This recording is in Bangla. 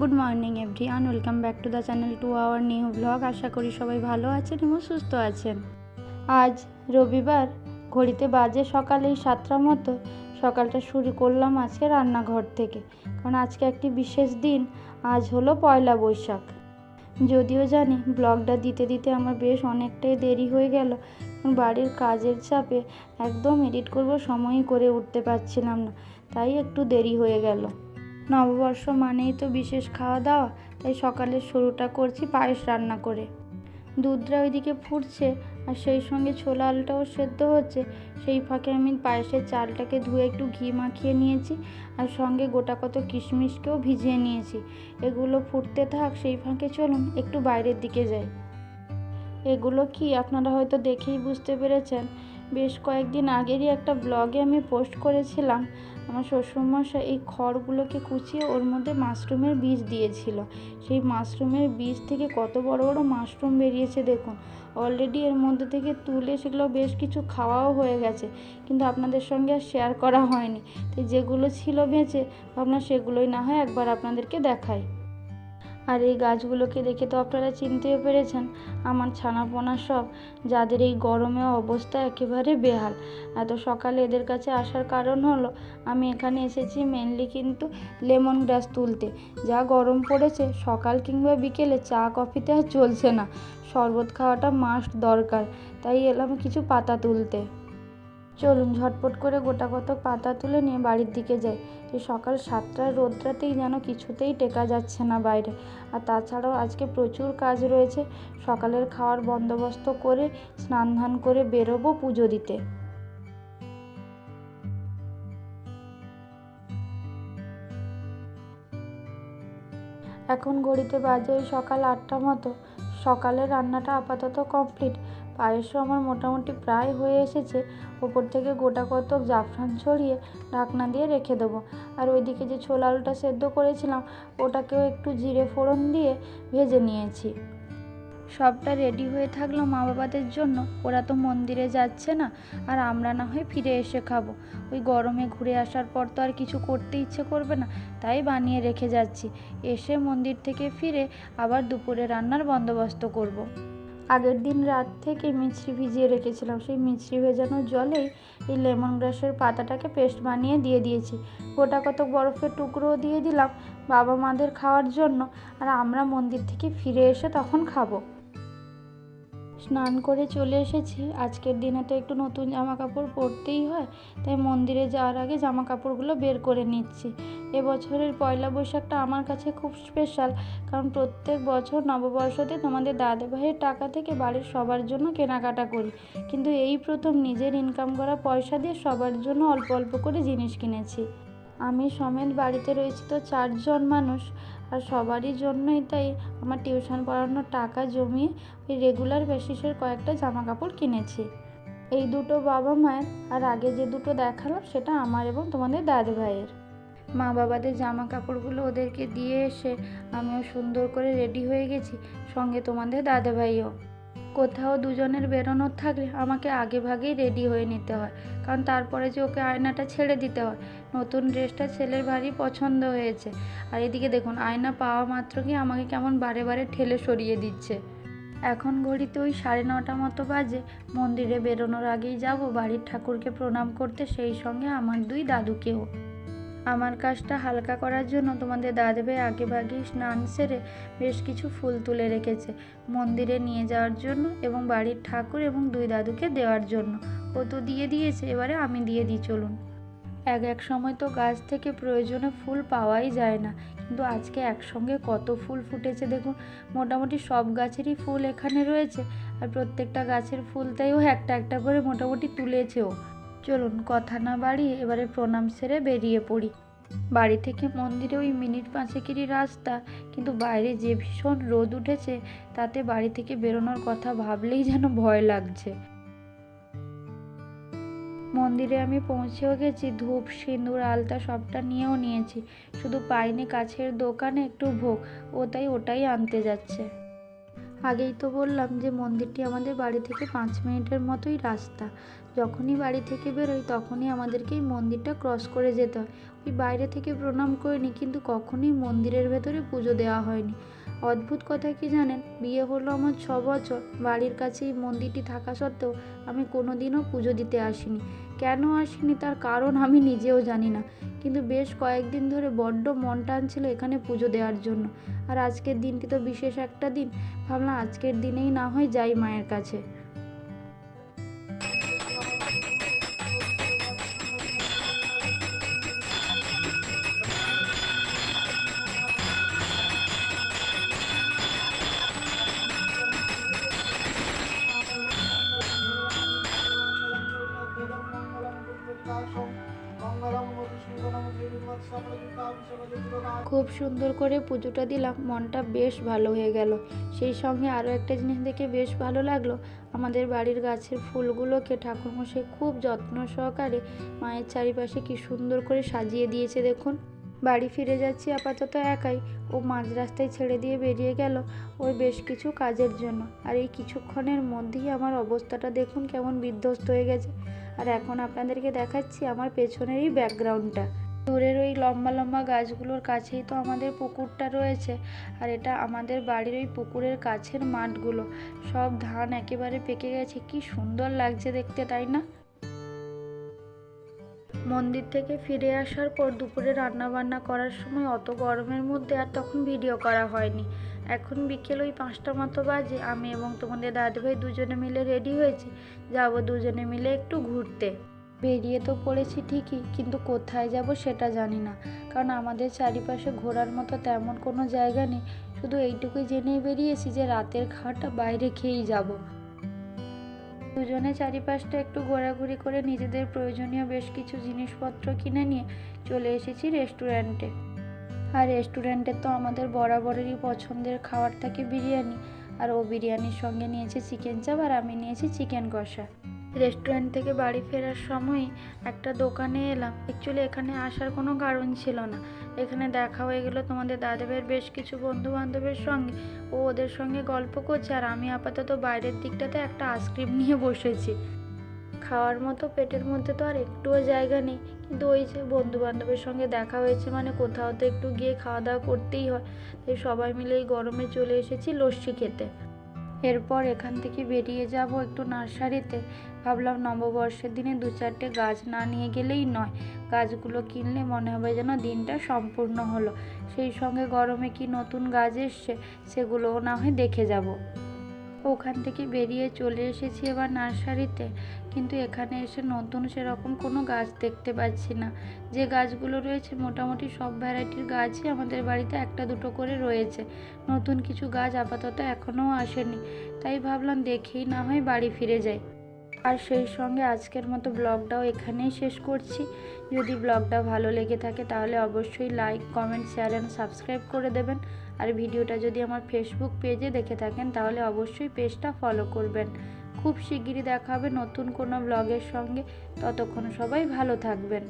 Good morning everyone welcome back to the channel to our new blog আশা করি সবাই ভালো আছেন এবং সুস্থ আছেন। আজ রবিবার, ঘড়িতে বাজে সকালেই সাতটার মতো। সকালটা শুরু করলাম আজকে রান্নাঘর থেকে। কারণ আজকে একটি বিশেষ দিন। আজ হলো পয়লা বৈশাখ। যদিও জানি ব্লগটা দিতে দিতে আমার বেশ অনেকটাই দেরি হয়ে গেল। বাড়ির কাজের চাপে একদম এডিট করব, সময়ই করে উঠতে পারছিলাম না। তাই একটু দেরি হয়ে গেল। নববর্ষ মানেই তো বিশেষ খাওয়া দাওয়া তাই সকালের শুরুটা করছি পায়েস রান্না করে। দুধটা ওইদিকে ফুটছে, আর সেই সঙ্গে ছোলা আলুটাও সেদ্ধ হচ্ছে। সেই ফাঁকে আমি পায়েসের চালটাকে ধুয়ে একটু ঘি মাখিয়ে নিয়েছি, আর সঙ্গে গোটা কত কিশমিশকেও ভিজিয়ে নিয়েছি। এগুলো ফুটতে থাক, সেই ফাঁকে চলুন একটু বাইরের দিকে যাই। এগুলো কি আপনারা হয়তো দেখেই বুঝতে পেরেছেন বেশ কয়েকদিন আগেরই একটা ব্লগে আমি পোস্ট করেছিলাম। আমার শ্বশুরমশাই এই খড়গুলোকে কুচিয়ে ওর মধ্যে মাশরুমের বীজ দিয়েছিল। সেই মাশরুমের বীজ থেকে কত বড় বড় মাশরুম বেরিয়েছে দেখুন। অলরেডি এর মধ্যে থেকে তুলে সেগুলো বেশ কিছু খাওয়াও হয়ে গেছে। কিন্তু আপনাদের সঙ্গে আর শেয়ার করা হয়নি। তো যেগুলো ছিল বেঁচে ভাবনা সেগুলোই না হয় একবার আপনাদেরকে দেখাই। আর এই গাছগুলোকে দেখে তো আপনারা চিনতেও পেরেছেন, আমার ছানাপোনা সব যাদের এই গরমে অবস্থা একেবারে বেহাল। এত সকালে এদের কাছে আসার কারণ হলো, আমি এখানে এসেছি মেনলি কিন্তু লেমন গ্রাস তুলতে। যা গরম পড়েছে, সকাল কিংবা বিকেলে চা কফিতে আর চলছে না। শরবত খাওয়াটা মাস্ট দরকার, তাই এলাম কিছু পাতা তুলতে। চলুন ঝটপট করে গোটা কত পাতা তুলে নিয়ে বাড়ির দিকে যাই। এই সকাল সাতটার রোদ্রাতেই যেন কিছুতেই টেকা যাচ্ছে না বাইরে। আর তাছাড়াও আজকে প্রচুর কাজ রয়েছে। সকালের খাওয়ার বন্দোবস্ত করে স্নান ধান করে বেরোবো পুজো দিতে। এখন ঘড়িতে বাজে সকাল আটটা মতো। সকালের রান্নাটা আপাতত কমপ্লিট। পায়েসও আমার মোটামুটি প্রায় হয়ে এসেছে। ওপর থেকে গোটা কতক জাফরান ছড়িয়ে ঢাকনা দিয়ে রেখে দেবো। আর ওইদিকে যে ছোলা আলুটা সেদ্ধ করেছিলাম, ওটাকেও একটু জিরে ফোড়ন দিয়ে ভেজে নিয়েছি। সবটা রেডি হয়ে থাকল মা বাবাদের জন্য। ওরা তো মন্দিরে যাচ্ছে না, আর আমরা না হয় ফিরে এসে খাব। ওই গরমে ঘুরে আসার পর তো আর কিছু করতে ইচ্ছে করবে না, তাই বানিয়ে রেখে যাচ্ছি। এসে মন্দির থেকে ফিরে আবার দুপুরে রান্নার বন্দোবস্ত করব। আগের দিন রাত থেকে মিছরি ভিজিয়ে রেখেছিলাম। সেই মিছরি ভেজানোর জলেই এই লেমন গ্রাসের পাতাটাকে পেস্ট বানিয়ে দিয়ে দিয়েছি। গোটা কতক বরফের টুকরোও দিয়ে দিলাম বাবা মাদের খাওয়ার জন্য। আর আমরা মন্দির থেকে ফিরে এসে তখন খাব। স্নান করে চলে এসেছি। আজকের দিনে তো একটু নতুন জামা কাপড় পরতেই হয়, তাই মন্দিরে যাওয়ার আগে জামা কাপড়গুলো বের করে নিচ্ছি। এবছরের পয়লা বৈশাখটা আমার কাছে খুব স্পেশাল কারণ প্রত্যেক বছর নববর্ষতে তোমাদের দাদা ভাইয়ের টাকা থেকে বাড়ির সবার জন্য কেনাকাটা করি। কিন্তু এই প্রথম নিজের ইনকাম করা পয়সা দিয়ে সবার জন্য অল্প অল্প করে জিনিস কিনেছি। আমি সমেত বাড়িতে রয়েছি তো চারজন মানুষ, আর সবারই জন্যই তাই আমার টিউশন পড়ানোর টাকা জমিয়ে ওই রেগুলার বেসিসের কয়েকটা জামা কাপড় কিনেছি। এই দুটো বাবা মায়ের, আর আগে যে দুটো দেখালাম সেটা আমার এবং তোমাদের দাদা ভাইয়ের। মা বাবাদের জামা কাপড়গুলো ওদেরকে দিয়ে এসে আমিও সুন্দর করে রেডি হয়ে গেছি, সঙ্গে তোমাদের দাদা ভাইও। কোথাও দুজনের বেরোনোর থাকলে আমাকে আগে ভাগেই রেডি হয়ে নিতে হয়, কারণ তারপরে যে ওকে আয়নাটা ছেড়ে দিতে হয়। নতুন ড্রেসটা ছেলের ভারী পছন্দ হয়েছে। আর এদিকে দেখুন, আয়না পাওয়া মাত্র কি আমাকে কেমন বারে বারে ঠেলে সরিয়ে দিচ্ছে। এখন ঘড়িতে ওই সাড়ে নটা মতো বাজে, মন্দিরে বেরোনোর আগেই যাব, বাড়ির ঠাকুরকে প্রণাম করতে, সেই সঙ্গে আমার দুই দাদুকেও। আমার কাজটা হালকা করার জন্য তোমাদের দাদাভাই আগে ভাগেই স্নান সেরে বেশ কিছু ফুল তুলে রেখেছে। মন্দিরে নিয়ে যাওয়ার জন্য এবং বাড়ির ঠাকুর এবং দুই দাদুকে দেওয়ার জন্য। ও তো দিয়ে দিয়েছে, এবারে আমি দিয়ে দিই, চলুন। এক এক সময় তো গাছ থেকে প্রয়োজনে ফুল পাওয়াই যায় না, কিন্তু আজকে একসঙ্গে কত ফুল ফুটেছে দেখুন। মোটামুটি সব গাছেরই ফুল এখানে রয়েছে, আর প্রত্যেকটা গাছের ফুলটাইও একটা একটা করে মোটামুটি তুলেছেও চলুন কথা না বাড়িয়ে এবারে প্রণাম সেরে বেরিয়ে পড়ি। বাড়ি থেকে মন্দিরে ওই মিনিট পাঁচেকেরই রাস্তা, কিন্তু বাইরে যে ভীষণ রোদ উঠেছে, তাতে বাড়ি থেকে বেরোনোর কথা ভাবলেই যেন ভয় লাগছে। মন্দিরে আমি পৌঁছেও গেছি, ধূপ, সিঁদুর, আলতা সবটা নিয়েও নিয়েছি। শুধু পাইনি কাছের দোকানে একটু ভোগ, ও তাই ওটাই আনতে যাচ্ছে। আগেই তো বললাম যে মন্দিরটি আমাদের বাড়ি থেকে পাঁচ মিনিটের মতোই রাস্তা। যখনই বাড়ি থেকে বেরোই তখনই আমাদেরকে এই মন্দিরটা ক্রস করে যেতে হয়। ওই বাইরে থেকে প্রণাম করিনি কিন্তু কখনোই মন্দিরের ভেতরে পুজো দেওয়া হয়নি। অদ্ভুত কথা কি জানেন? বিয়ে হলো আমার ছ বছর বাড়ির কাছে এই মন্দিরটি থাকা সত্ত্বেও আমি কোনোদিনও পুজো দিতে আসিনি। কেন আসিনি তার কারণ আমি নিজেও জানি না। কিন্তু বেশ কয়েকদিন ধরে বড্ড মন টানছিল এখানে পুজো দেওয়ার জন্য। আর আজকের দিনটি তো বিশেষ একটা দিন। ভাবলাম আজকের দিনেই না হয় যাই মায়ের কাছে। খুব সুন্দর করে পুজোটা দিলাম, মনটা বেশ ভালো হয়ে গেল। সেই সঙ্গে আরও একটা জিনিস দেখে বেশ ভালো লাগল, আমাদের বাড়ির গাছের ফুলগুলোকে ঠাকুরমশাই খুব যত্ন সহকারে মায়ের চারিপাশে কি সুন্দর করে সাজিয়ে দিয়েছে দেখুন। বাড়ি ফিরে যাচ্ছি আপাতত একাই, ও মাঝ রাস্তায় ছেড়ে দিয়ে বেরিয়ে গেল ওর বেশ কিছু কাজের জন্য। আর এই কিছুক্ষণের মধ্যেই আমার অবস্থাটা দেখুন কেমন বিধ্বস্ত হয়ে গেছে। আর এখন আপনাদেরকে দেখাচ্ছি আমার পেছনেরই ব্যাকগ্রাউন্ডটা। দূরের ওই লম্বা লম্বা গাছগুলোর কাছেই তো আমাদের পুকুরটা রয়েছে। আর এটা আমাদের বাড়ির ওই পুকুরের কাছের মাঠগুলো। সব ধান একেবারে পেকে গেছে। কি সুন্দর লাগছে দেখতে, তাই না? মন্দির থেকে ফিরে আসার পর দুপুরে রান্না বান্না করার সময় অত গরমের মধ্যে আর তখন ভিডিও করা হয়নি। এখন বিকেল ওই পাঁচটা মতো বাজে। আমি এবং তোমাদের দাদাভাই দুজনে মিলে রেডি হয়েছি। যাব দুজনে মিলে একটু ঘুরতে। বেরিয়ে তো পড়েছি ঠিকই, কিন্তু কোথায় যাব সেটা জানি না। কারণ আমাদের চারিপাশে ঘোরার মতো তেমন কোনো জায়গা নেই, শুধু এইটুকুই জেনেই বেরিয়েছি যে রাতের খাওয়াটা বাইরে খেয়েই যাব। দুজনে চারিপাশটা একটু ঘোরাঘুরি করে নিজেদের প্রয়োজনীয় বেশ কিছু জিনিসপত্র কিনে নিয়ে চলে এসেছি রেস্টুরেন্টে। আর রেস্টুরেন্টে তো আমাদের বরাবরেরই পছন্দের খাবার থাকে বিরিয়ানি। আর ও বিরিয়ানির সঙ্গে নিয়েছে চিকেন চাপ আর আমি নিয়েছি চিকেন কষা। রেস্টুরেন্ট থেকে বাড়ি ফেরার সময় একটা দোকানে এলাম। অ্যাকচুয়ালি এখানে আসার কোনো কারণ ছিল না। এখানে দেখা হয়ে গেলো তোমাদের দাদাভাইয়ের বেশ কিছু বন্ধু বান্ধবের সঙ্গে। ও ওদের সঙ্গে গল্প করছে আর আমি আপাতত বাইরের দিকটাতে একটা আইসক্রিম নিয়ে বসেছি। খাওয়ার মতো পেটের মধ্যে তো আর একটুও জায়গা নেই। কিন্তু ওই যে বন্ধু বান্ধবের সঙ্গে দেখা হয়েছে মানে কোথাও তো একটু গিয়ে খাওয়া দাওয়া করতেই হয়। তাই সবাই মিলে এই গরমে চলে এসেছি লস্যি খেতে। এরপর এখান থেকে বেরিয়ে যাব একটু নার্সারিতে। ভাবলাম নববর্ষের দিনে দু চারটে গাছ না নিয়ে গেলেই নয়। গাছগুলো কিনলে মনে হবে যেন দিনটা সম্পূর্ণ হলো। সেই সঙ্গে গরমে কি নতুন গাছ এসছে, সেগুলোও না হয় দেখে যাব। ওখান থেকে বেরিয়ে চলে এসেছি এবার নার্সারিতে। কিন্তু এখানে এসে নতুন সেরকম কোনো গাছ দেখতে পাচ্ছি না। যে গাছগুলো রয়েছে মোটামুটি সব ভ্যারাইটির গাছই আমাদের বাড়িতে একটা দুটো করে রয়েছে। নতুন কিছু গাছ আপাতত এখনও আসেনি। তাই ভাবলাম দেখেই না হয় বাড়ি ফিরে যাই। আর সেই সঙ্গে আজকের মতো ব্লগটাও এখানেই শেষ করছি। যদি ব্লগটা ভালো লেগে থাকে তাহলে অবশ্যই like comment share and subscribe করে দেবেন। আর ভিডিওটা যদি আমার ফেসবুক পেজে দেখে থাকেন তাহলে অবশ্যই পেজটা ফলো করবেন। খুব শিগগিরই দেখা হবে নতুন কোনো ব্লগের সঙ্গে। ততক্ষণ সবাই ভালো থাকবেন।